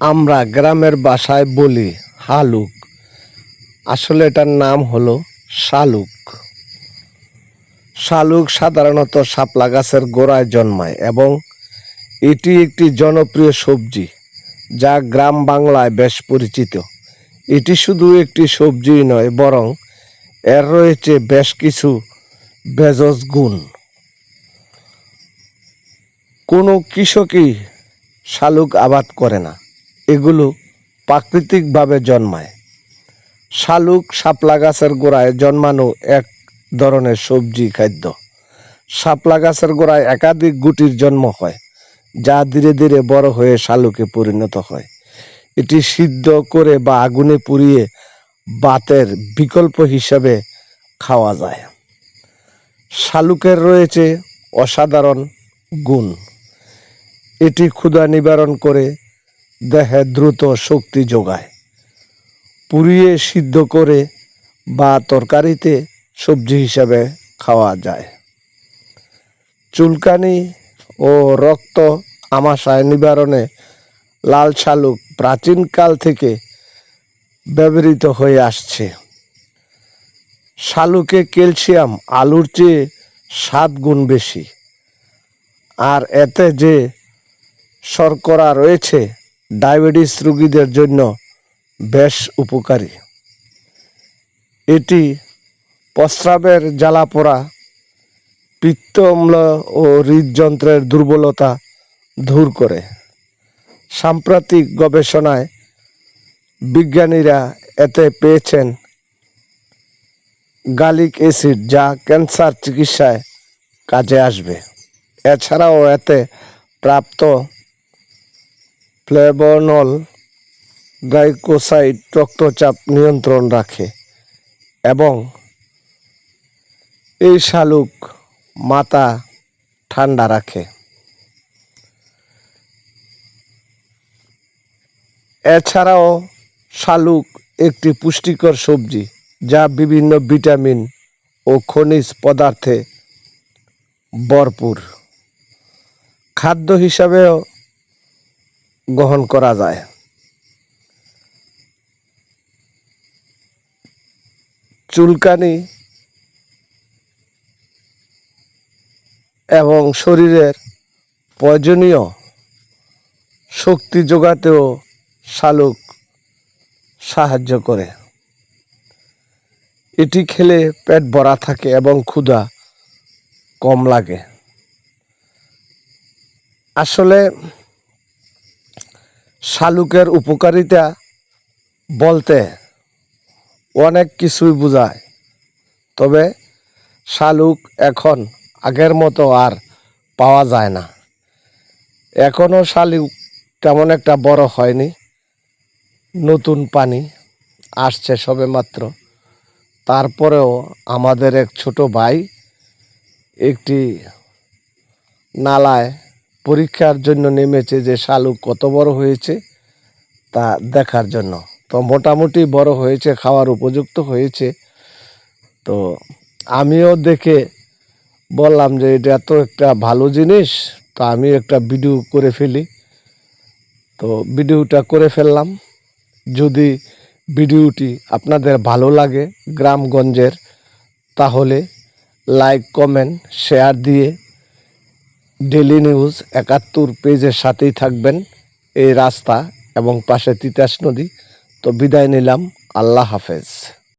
আমরা গ্রামের বাসায় বলি হালুক। আসলে এটার নাম হলো শালুক। শালুক সাধারণত শাপলা গাছের গোড়ায় জন্মায় এবং এটি একটি জনপ্রিয় সবজি, যা গ্রাম বাংলায় বেশ পরিচিত। এটি শুধু একটি সবজিই নয়, বরং এর রয়েছে বেশ কিছু বেজস গুণ। কোনো কৃষকই শালুক আবাদ করে না। এগুলো প্রাকৃতিকভাবে জন্মায়। শালুক শাপলা গাছের গোড়ায় জন্মানো এক ধরনের সবজি খাদ্য। শাপলা গাছের গোড়ায় একাধিক গুটির জন্ম হয়, যা ধীরে ধীরে বড় হয়ে শালুকে পরিণত হয়। এটি সিদ্ধ করে বা আগুনে পুড়িয়ে বাতের বিকল্প হিসাবে খাওয়া যায়। শালুকের রয়েছে অসাধারণ গুণ। এটি ক্ষুধা নিবারণ করে দেহে দ্রুত শক্তি যোগায়। পুড়িয়ে সিদ্ধ করে বা তরকারিতে সবজি হিসাবে খাওয়া যায়। চুলকানি ও রক্ত আমাশায় নিবারণে লাল শালুক প্রাচীনকাল থেকে ব্যবহৃত হয়ে আসছে। শালুকে ক্যালসিয়াম, আলুর চেয়ে সাত গুণ বেশি। আর এতে যে শর্করা রয়েছে ডায়াবেটিস রোগীদের জন্য বেশ উপকারী। এটি প্রস্রাবের জ্বালাপোড়া পিত্ত অম্ল ও হৃদযন্ত্রের দুর্বলতা দূর করে। সাম্প্রতিক গবেষণায় বিজ্ঞানীরা এতে পেয়েছেন গালিক অ্যাসিড যা ক্যান্সার চিকিৎসায় কাজে আসবে। এছাড়াও এতে প্রাপ্ত ফ্লেভোনল গ্লাইকোসাইড রক্তচাপ নিয়ন্ত্রণ রাখে এবং এই শালুক মাথা ঠান্ডা রাখে। এছাড়াও শালুক একটি পুষ্টিকর সবজি যা বিভিন্ন ভিটামিন ও খনিজ পদার্থে ভরপুর। খাদ্য হিসাবেও গ্রহণ করা যায়। চুলকানি এবং শরীরের প্রয়োজনীয় শক্তি যোগাতেও শালুক সাহায্য করে। এটি খেলে পেট ভরা থাকে এবং ক্ষুধা কম লাগে। আসলে শালুকের উপকারিতা বলতে অনেক কিছুই বোঝায়। তবে শালুক এখন আগের মতো আর পাওয়া যায় না। এখনও শালুক তেমন একটা বড় হয়নি। নতুন পানি আসছে সবে মাত্র তারপরেও আমাদের এক ছোট ভাই একটি নালায় পরীক্ষার জন্য নেমেছে যে শালুক কত বড় হয়েছে তা দেখার জন্য। তো মোটামুটি বড় হয়েছে, খাওয়ার উপযুক্ত হয়েছে। তো আমিও দেখে বললাম যে এটা এত একটা ভালো জিনিস, তো আমি একটা ভিডিও করে ফেলি। তো ভিডিওটা করে ফেললাম। যদি ভিডিওটি আপনাদের ভালো লাগে গ্রামগঞ্জের, তাহলে লাইক, কমেন্ট, শেয়ার দিয়ে ডেলি নিউজ একাত্তর পেজের সাথেই থাকবেন এই রাস্তা এবং পাশে তিতাস নদী। তো বিদায় নিলাম। আল্লাহ হাফেজ।